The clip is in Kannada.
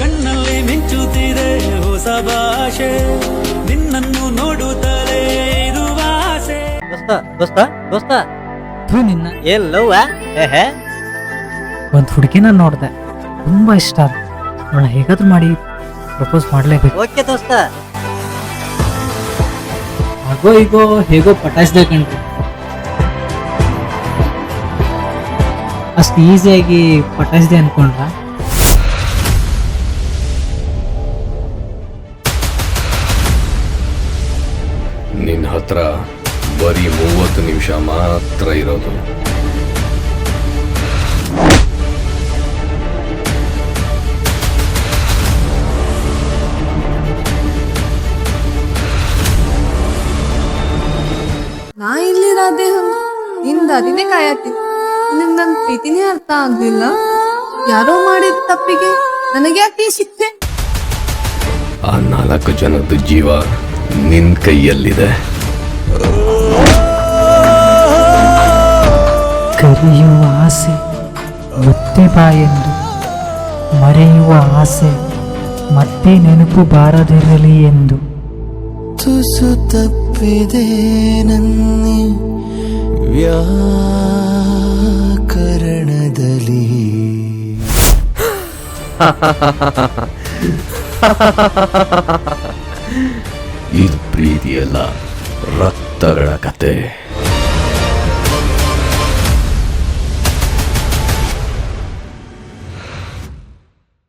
ಕಣ್ಣಲ್ಲಿ ಮಿಂಚುತ್ತಿದೆ ಹೊಸ ಭಾಷೆ. ನಿನ್ನನ್ನು ನೋಡುತ್ತಲೇ ಇದು ಆಸೆ ದೋಸ್ತ ದೋಸ್ತ ದೋಸ್ತ. ಥೂ ನಿನ್ನ. ಎಲ್ಲವ್ವ ಏಹೆ. ಒಂದು ಹುಡುಗಿನ ನೋಡ್ದೆ. ತುಂಬಾ ಇಷ್ಟ ಆದ ಅವಳ ಹೇಗಾದ್ರೂ ಮಾಡಿ ಪ್ರಪೋಸ್ ಮಾಡ್ಲೇಬೇಕು. ಓಕೆ ದೋಸ್ತ. ಆಗೋ ಈಗೋ ಹೇಗೋ ಪಟಾಯಿಸ್ದೆ ಕಣ್ರಿ. ಅಷ್ಟು ಈಸಿಯಾಗಿ ಪಟಾಯಿಸ್ದೆ ಅನ್ಕೊಂಡ್ರ? ನಿನ್ನ ಹತ್ರ ಬರೀ ಮೂವತ್ತು ನಿಮಿಷ ಮಾತ್ರ ಇರೋದು. ನಾ ಇಲ್ಲಿ ಹಂಗ ನಿಂದ ಅದಿನೇ ಕಾಯತ್ತಿ. ನಿನ್ ನನ್ ಪ್ರೀತಿನೇ ಅರ್ಥ ಆಗ್ಲಿಲ್ಲ. ಯಾರೋ ಮಾಡಿದ ತಪ್ಪಿಗೆ ನನಗೆ ಯಾಕೆ ಶಿಕ್ಷೆ ಆ ನಾಲ್ಕು ಜನದ ಜೀವ ನಿನ್ ಕೈಯಲ್ಲಿದೆ. ಕರೆಯುವ ಆಸೆ ಮುತ್ತೆ ಬಾಯೆಂದು ಮರೆಯುವ ಆಸೆ ಮತ್ತೆ ನೆನಪು ಬಾರದಿರಲಿ ಎಂದು. ತುಸು ತಪ್ಪಿದೆ ನನ್ನಿ ವ್ಯಾಕರಣದಲ್ಲಿ. ಇದು ಪ್ರೀತಿಯಲ್ಲ ರಕ್ತಗಳ ಕತೆ.